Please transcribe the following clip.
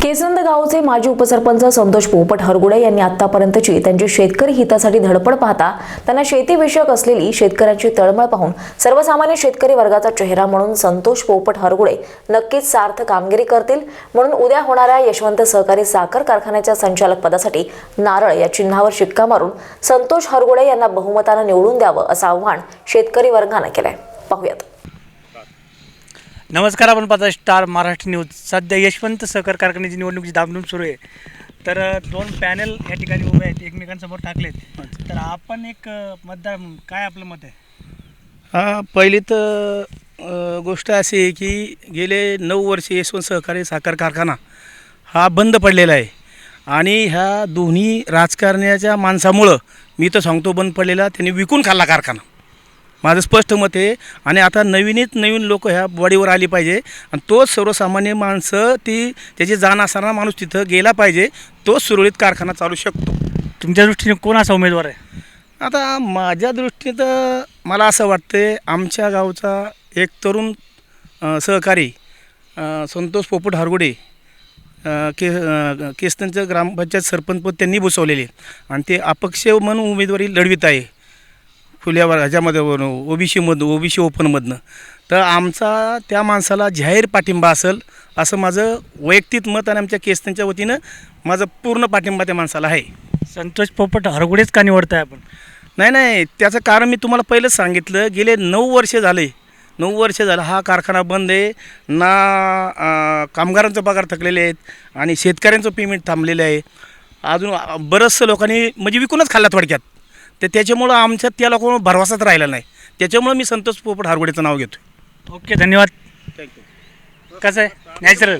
केसनंद गावचे माजी उपसरपंच संतोष पोपट हरगुडे यांनी आतापर्यंतची त्यांची शेतकरी हितासाठी धडपड पाहता त्यांना शेतीविषयक असलेली शेतकऱ्यांची तळमळ पाहून सर्वसामान्य शेतकरी वर्गाचा चेहरा म्हणून संतोष पोपट हरगुडे नक्कीच सार्थ कामगिरी करतील. म्हणून उद्या होणाऱ्या यशवंत सहकारी साखर कारखान्याच्या संचालक पदासाठी नारळ या चिन्हावर शिक्का मारून संतोष हरगुडे यांना बहुमतानं निवडून द्यावं असं आव्हान शेतकरी वर्गानं केलंय. पाहूयात. नमस्कार आपण पाहता स्टार महाराष्ट्र न्यूज. सध्या यशवंत सहकार कारखान्याची निवडणुकीची दामधूम सुरू आहे तर दोन पॅनल या ठिकाणी उभे आहेत एकमेकांसमोर टाकलेत. तर आपण एक मतदार म्हणून काय आपलं मत आहे? हा पहिली तर अ, गोष्ट अशी आहे की गेले नऊ वर्षे यशवंत सहकारी साखर कारखाना हा बंद पडलेला आहे. आणि ह्या दोन्ही राजकारण्याच्या माणसामुळं मी तर सांगतो बंद पडलेला त्यांनी विकून खाल्ला कारखाना. माझं स्पष्ट मत आहे. आणि आता नवीनच नवीन लोक ह्या बॉडीवर आली पाहिजे. आणि तोच सर्वसामान्य माणसं ती त्याची जाण असणारा माणूस तिथं गेला पाहिजे. तोच सुरळीत कारखाना चालू शकतो. तुमच्या दृष्टीने कोण असा उमेदवार आहे? आता माझ्या दृष्टीने तर मला असं वाटतं आमच्या गावचा एक तरुण सहकारी संतोष पोपट हरगुडे के अ, केस्तनचं ग्रामपंचायत सरपंचपद त्यांनी बसवलेले आणि ते अपक्ष म्हणून उमेदवारी लढवित आहे. खुल्या वर्ग ह्याच्यामध्ये O B सीमधनं O B C ओपनमधनं तर आमचा त्या माणसाला जाहीर पाठिंबा असेल असं माझं वैयक्तिक मत आणि आमच्या केस्तनच्या वतीनं माझं पूर्ण पाठिंबा त्या माणसाला आहे. संतोष पोपट हरगुडेच का निवडताय आपण? नाही नाही त्याचं कारण मी तुम्हाला पहिलंच सांगितलं गेले नऊ वर्षे झाले. नऊ वर्ष झालं हा कारखाना बंद आहे ना कामगारांचा पगार थकलेले आहेत आणि शेतकऱ्यांचं पेमेंट थांबलेलं आहे. अजून बरंचसं लोकांनी म्हणजे विकूनच खाल्ला थोडक्यात. तर त्याच्यामुळं आमच्या त्या लोकांवर भरवसाच राहिला नाही. त्याच्यामुळं मी संतोष पोपट हारगुडेचं नाव घेतो ओके धन्यवाद. कसं आहे? नॅचरल